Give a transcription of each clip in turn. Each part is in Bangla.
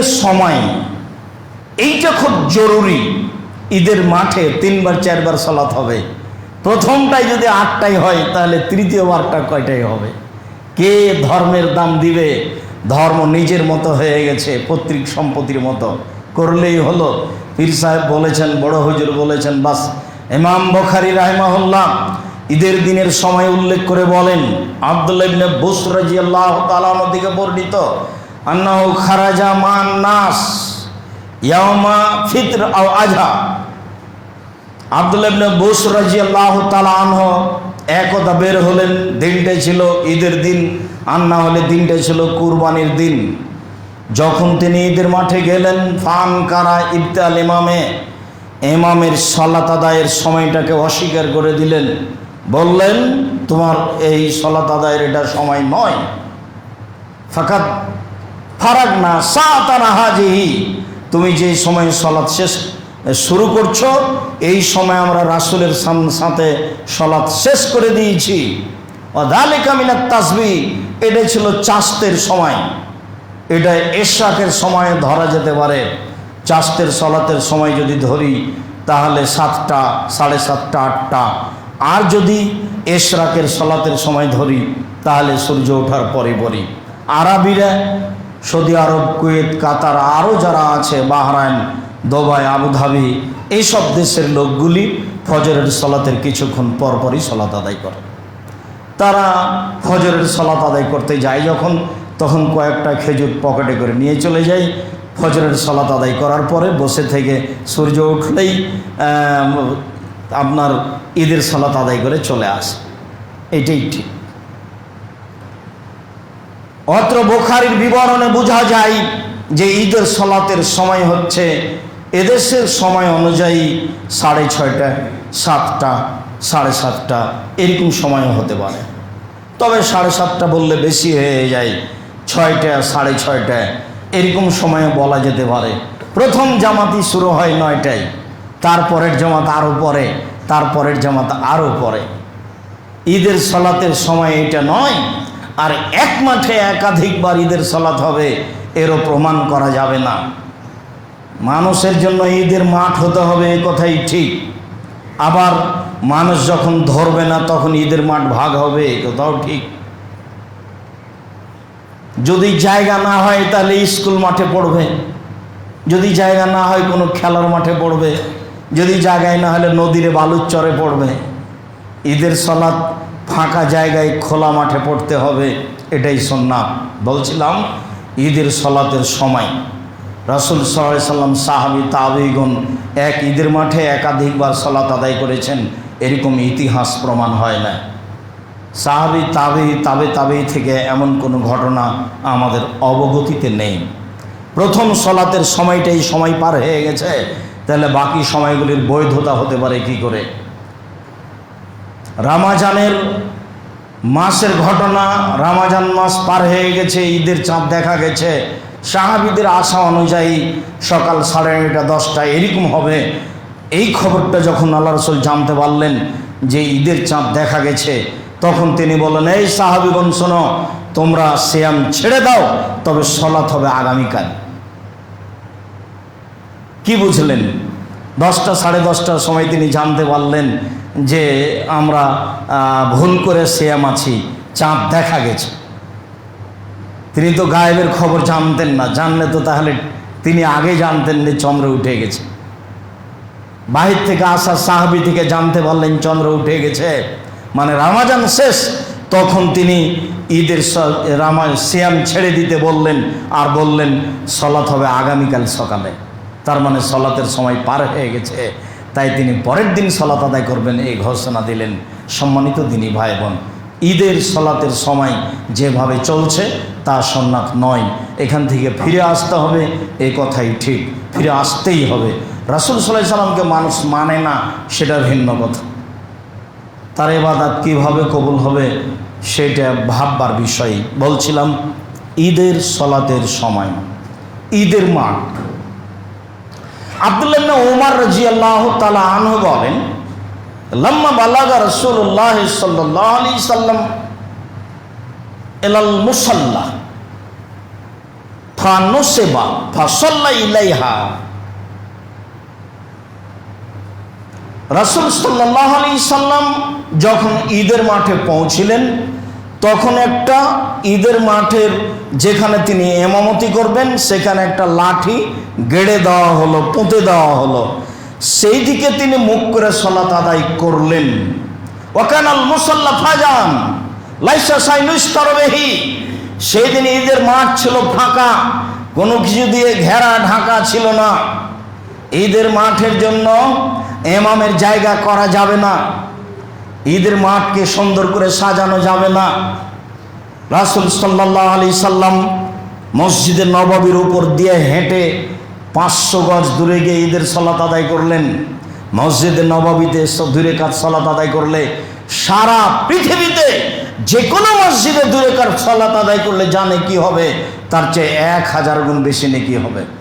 ঈদের সময় এইটা খুব জরুরি। ঈদের মাঠে তিনবার, চারবার সলাৎ হবে। প্রথমটাই যদি আটটাই হয়, তাহলে তৃতীয়বারটা কয়টাই হবে? কে ধর্মের দাম দিবে? ধর্ম নিজের মতো হয়ে গেছে, পৈতৃক সম্পত্তির মতো। করলেই হলো। পীর সাহেব বলেছেন, বড় হুজুর বলেছেন, বাস, ইমাম বখারি রাহিমাহুল্লাহ ঈদের দিনের সময় উল্লেখ করে বলেন, আব্দুল্লাহ ইবনে বুস রাদিয়াল্লাহু তাআলা থেকে বর্ণিত আন্নাহু খারাজা মান নাস ইয়াউমা ফিত্র আও আজহা। আব্দুল্লাহ ইবনে বুস রাদিয়াল্লাহু তাআলা আনহু একদা বের হলেন, দিনটা ছিল ঈদের দিন, আর না হলে দিনটা ছিল কুরবানির দিন। যখন তিনি ঈদের মাঠে গেলেন, ফান কারা ইবতাল ইমামে, ইমামের সলাত আদায়ের সময়টাকে অস্বীকার করে দিলেন। বললেন, তোমার এই সলাত আদায়ের এটা সময় নয়। ফাকাত ফারাক না সাতানা হাজিহি। তুমি যে সময় সলাৎ শেষ শুরু করছ, এই সময় আমরা রাসুলের সাথে সলাৎ শেষ করে দিয়েছি। অদালিকা মিনাত তাসবি এটা ছিল চাস্তের সময়। এটা এশাকের সময় ধরা যেতে পারে। চাস্তের সলাতের সময় যদি ধরি, তাহলে সাতটা, সাড়ে সাতটা, আটটা। আর যদি এশরাকের সলাতের সময় ধরি, তাহলে সূর্য ওঠার পরে পরই। আরবিরা সৌদি আরব, কুয়েত, কাতার আরও যারা আছে, বাহরাইন, দুবাই, আবুধাবি, এইসব দেশের লোকগুলি ফজরের সলাতের কিছুক্ষণ পরপরই সলাত আদায় করে। তারা ফজরের সলাত আদায় করতে যায় যখন, তখন কয়েকটা খেজুর পকেটে করে নিয়ে চলে যায়। ফজরের সলাত আদায় করার পরে বসে থেকে সূর্য উঠলেই আপনার ঈদের সলাত আদায় করে চলে আসে। এইটাই ঠিক। অত্র বোখারির বিবরণে বোঝা যায় যে ঈদের সলাতের সময় হচ্ছে এদেশের সময় অনুযায়ী সাড়ে ছয়টা, সাতটা, সাড়ে সাতটা, এরকম সময়ও হতে পারে। তবে সাড়ে সাতটা বললে বেশি হয়ে যায়, ছয়টা, সাড়ে ছয়টা, এরকম সময়ে বলা যেতে পারে। প্রথম জামাতি শুরু হয় নয়টায়, তারপরের জামাত আরও পরে, তারপরের জামাত আরও পরে। ঈদের সলাতের সময় এটা নয় আর এক মাঠে একাধিকবার ঈদের সলাত হবে, এরও প্রমাণ করা যাবে না। মানুষের জন্য ঈদের মাঠ হতে হবে এ কথাই ঠিক। আবার মানুষ যখন ধরবে না, তখন ঈদের মাঠ ভাগ হবে এ কথাও ঠিক। যদি জায়গা না হয়, তাহলে স্কুল মাঠে পড়বে। যদি জায়গা না হয়, কোনো খেলার মাঠে পড়বে। যদি জায়গায় না হলে নদীরে বালুর চরে পড়বে। ঈদের সলাৎ ফাঁকা জায়গায় খোলা মাঠে পড়তে হবে, এটাই সন্না বলছিলাম, ঈদের সলাতের সময়। রাসুল সাল্লাহ সাল্লাম, সাহাবি তাবিগুন এক ঈদের মাঠে একাধিকবার সলাত আদায় করেছেন, এরকম ইতিহাস প্রমাণ হয় না। সাহাবি, তাবি, তাবে তাবে থেকে এমন কোনো ঘটনা আমাদের অবগতিতে নেই। প্রথম সলাতের সময়টাই সময় পার হয়ে গেছে, তাহলে বাকি সময়গুলির বৈধতা হতে পারে কি করে? রামাজানের মাসের ঘটনা, রামাজান মাস পার হয়ে গেছে, ঈদের চাঁদ দেখা গেছে। সাহাবিদের আশা অনুযায়ী সকাল সাড়ে নয়টা দশটা এরকম হবে। এই খবরটা যখন আল্লাহ রসুল জানতে পারলেন যে ঈদের চাঁদ দেখা গেছে, তখন তিনি বললেন, এই সাহাবিগণ, শোনো, তোমরা শ্যাম ছেড়ে দাও, তবে সলাৎ হবে আগামীকাল। কি বুঝলেন? দশটা, সাড়ে দশটার সময় তিনি জানতে পারলেন যে আমরা ভুল করে শ্যাম আছি, চাঁদ দেখা গেছে। তিনি তো গায়েবের খবর জানতেন না, জানলে তো তাহলে তিনি আগে জানতেন যে চন্দ্র উঠে গেছে। বাহির থেকে আসা সাহাবি থেকে জানতে পারলেন চন্দ্র উঠে গেছে। মানে রামাজান শেষ, তখন তিনি ঈদের স- রামা শ্যাম ছেড়ে দিতে বললেন, আর বললেন, সলাৎ হবে আগামীকাল সকালে। তার মানে সলাতের সময় পার হয়ে গেছে। তাই তিনি পরের দিন সলাত আদায় করবেন, এই ঘোষণা দিলেন সম্মানিত দিনই ভাই বোন ঈদের সলাতের সময় যেভাবে চলছে, তা সন্ন্যাত নয়। এখান থেকে ফিরে আসতে হবে এই কথাই ঠিক। ফিরে আসতেই হবে। রাসুল সাল্লাহ সাল্লামকে মানুষ মানে না, সেটা ভিন্ন কথা। তার এবাদাত কীভাবে কবুল হবে, সেটা ভাববার বিষয়। বলছিলাম, ঈদের সলাতের সময়। ঈদের মাঠ। আবদুল্লাহ ওমর রাজি আল্লাহ তালা আনহু বলেন, লম্মা বালাগা রসুল্লাহ সাল্লাহ আলি সাল্লাম এলাল মুসাল্লাহ ফানুসেবা, ফাসল্লা ইলাইহা। রাসুল সাল্লাহ আলি সাল্লাম যখন ঈদের মাঠে পৌঁছিলেন তখন একটা ঈদের মাঠের যেখানে তিনি এমামতি করবেন, সেখানে একটা লাঠি গেড়ে দেওয়া হলো, পুঁতে দেওয়া হলো। সেই দিকে তিনি মুখ করে সলাত আদায় করলেন। ওকানাল মুসল্লা ফাজান, লাইসা সাইনুস্তরবেহি সেই দিন ঈদের মাঠ ছিল ফাঁকা, কোনো কিছু দিয়ে ঘেরা ঢাকা ছিল না। ঈদের মাঠের জন্য এমামের জায়গা করা যাবে না। ঈদের মাঠকে সুন্দর করে সাজানো যাবে না। রাসুল সাল্লাহ আলি সাল্লাম মসজিদের নবাবির উপর দিয়ে হেঁটে পাঁচশো গজ দূরে গিয়ে ঈদের সলাত আদায় করলেন। মসজিদের নবাবিতে দূরে কাজ সলাত আদায় করলে? সারা পৃথিবীতে যে কোনো মসজিদে দূরে কার সলাত আদায় করলে জানে কি হবে? তার চেয়ে এক হাজার গুণ বেশি নাকি হবে।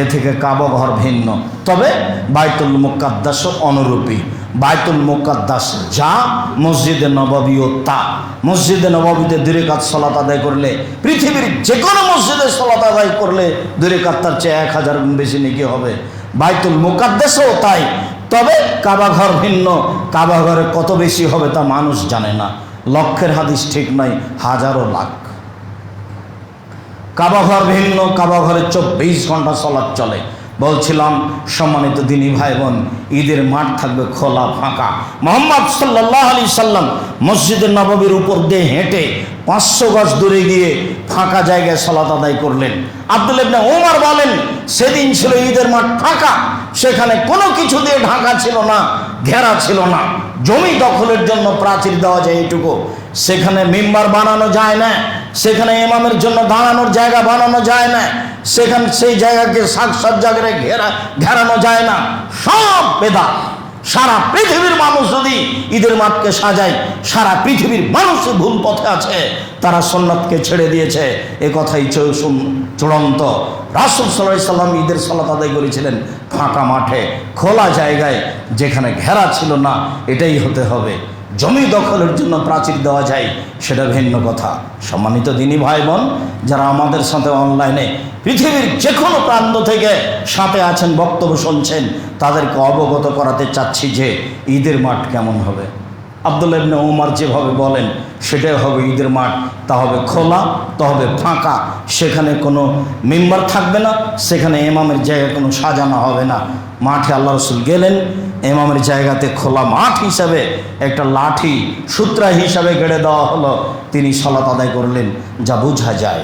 এ থেকে কাবা ঘর ভিন্ন। তবে বাইতুল মুকাদ্দাস অনুরূপী। বাইতুল মুকাদ্দাস যা মসজিদে নবাবিও তা। মসজিদে নবাবিতে দূরে কাজ সলাত আদায় করলে, পৃথিবীর যে কোনো মসজিদে সলাত আদায় করলে দূরে কাজ তার চেয়ে এক হাজার গুণ বেশি নাকি হবে। বাইতুল মুকাদ্দাসও তাই। তবে কাবা ঘর ভিন্ন। কাবা ঘরে কত বেশি হবে তা মানুষ জানে না। লক্ষের হাদিস ঠিক নয় হাজারো লাখ। কাবাঘর ভিন্ন কাবাঘরে চব্বিশ ঘণ্টা চলার চলে। বলছিলাম, সম্মানিত দিনী ভাই বোন ঈদের মাঠ থাকবে খোলা ফাঁকা। মোহাম্মদ সাল্লাহ আলি সাল্লাম মসজিদের নবাবির উপর দিয়ে হেঁটে পাঁচশো গজ দূরে গিয়ে ফাঁকা জায়গায় সলাত আদায় করলেন। আব্দুল ইবনে ওমর বলেন, সেদিন ছিল ঈদের মাঠ ফাঁকা, সেখানে কোনো কিছু দিয়ে ঢাকা ছিল না, ঘেরা ছিল না। জমি দখলের জন্য প্রাচীর দেওয়া যায় এটুকু। সেখানে মেম্বার বানানো যায় না, সেখানে ইমামের জন্য দাঁড়ানোর জায়গা বানানো যায় না, সেখানে সেই জায়গাকে সাজসজ্জা করে ঘেরা, ঘেরানো যায় না। সব বেদা সারা পৃথিবীর মানুষ যদি ঈদের মাঠকে সাজায়, সারা পৃথিবীর মানুষই ভুল পথে আছে, তারা সন্ন্যতকে ছেড়ে দিয়েছে। এ কথাই চূড়ান্ত। রাসুল সাল্লাহ সাল্লাম ঈদের সালাত আদায় করেছিলেন ফাঁকা মাঠে, খোলা জায়গায়, যেখানে ঘেরা ছিল না, এটাই হতে হবে। জমি দখলের জন্য প্রাচীর দেওয়া যায়, সেটা ভিন্ন কথা। সম্মানিত দিনী ভাই বোন যারা আমাদের সাথে অনলাইনে পৃথিবীর যে কোনো প্রান্ত থেকে সাথে আছেন, বক্তব্য শুনছেন, তাদেরকে অবগত করাতে চাচ্ছি যে ঈদের মাঠ কেমন হবে। আবদুল্লাহ ইবনে ওমর যেভাবে বলেন, সেটাই হবে ঈদের মাঠ, তা হবে খোলা, তা হবে ফাঁকা, সেখানে কোনো মেম্বার থাকবে না, সেখানে এমামের জায়গা কোনো সাজানো হবে না। মাঠে আল্লাহ রসুল গেলেন এমামের জায়গাতে খোলা মাঠ হিসাবে, একটা লাঠি সূত্রা হিসাবে গেড়ে দেওয়া হলো, তিনি সলাত আদায় করলেন, যা বোঝা যায়।